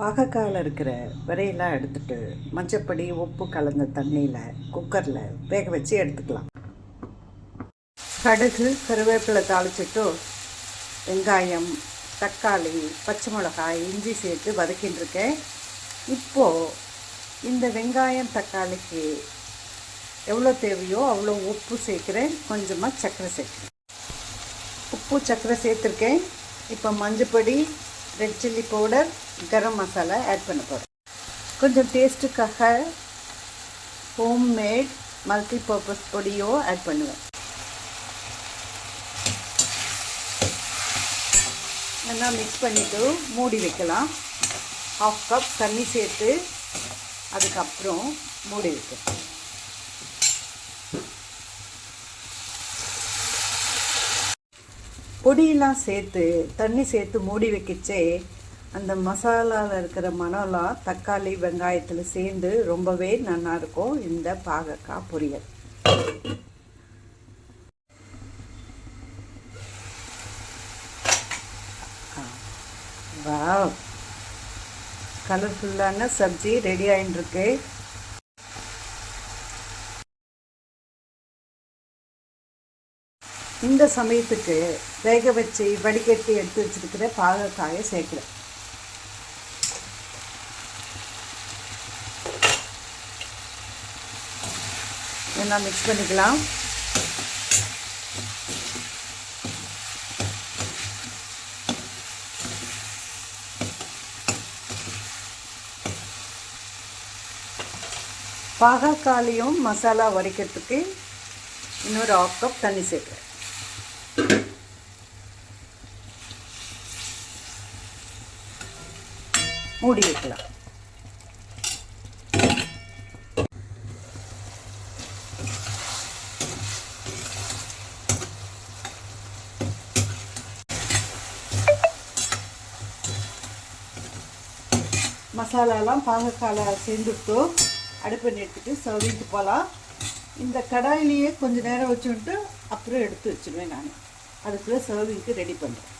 பாகக்காயில் இருக்கிற விரையெல்லாம் எடுத்துட்டு மஞ்சப்பொடி உப்பு கலந்த தண்ணியில் குக்கரில் வேக வச்சு எடுத்துக்கலாம். கடுகு கருவேப்பிலை தாளிச்சிட்டு வெங்காயம் தக்காளி பச்சை மிளகாய் இஞ்சி சேர்த்து வதக்கின்னு இருக்கேன் இப்போது இந்த வெங்காயம் தக்காளிக்கு எவ்வளோ தேவையோ அவ்வளோ உப்பு சேர்க்குறேன். கொஞ்சமாக சர்க்கரை சேர்க்குறேன். உப்பு சர்க்கரை சேர்த்துருக்கேன். இப்போ மஞ்சப்பொடி red chilli powder garam masala add பண்ண போகிறேன் கொஞ்சம் டேஸ்ட்டுக்காக ஹோம்மேட் மல்டி பர்பஸ் பொடியோ ஆட் பண்ணுவேன். நல்லா மிக்ஸ் பண்ணிவிட்டு மூடி வைக்கலாம். ஹாஃப் கப் தண்ணி சேர்த்து அதுக்கப்புறம் மூடி வைக்கலாம். பொடியெல்லாம் சேர்த்து தண்ணி சேர்த்து மூடி வைக்கச்சே அந்த மசாலாவில் இருக்கிற மணம்லாம் தக்காளி வெங்காயத்தில் சேர்ந்து ரொம்பவே நல்லாயிருக்கும் இந்த பாகக்காய் பொரியல். வா கலர்ஃபுல்லான சப்ஜி ரெடி ஆகிட்டுருக்கு இந்த சமயத்துக்கு வேக வச்சு வடிகட்டி எடுத்து வச்சுருக்கிற பாகக்காயை சேர்க்குறேன். எல்லாம் மிக்ஸ் பண்ணிக்கலாம். பாகக்காலையும் மசாலா வடிக்கிறதுக்கு இன்னொரு ஆஃப் கப் தண்ணி சேர்க்குறேன். மூடி வைக்கலாம். மசாலாலாம் பாகக்கால சேர்ந்துட்டு அடுப்பை நிறுத்திட்டு சர்விங்க்கு போகலாம். இந்த கடாயிலேயே கொஞ்சம் நேரம் வச்சுட்டு அப்புறம் எடுத்து வச்சுருவேன் நான். அதுக்குள்ளே சர்விங்க்கு ரெடி பண்ணுறேன்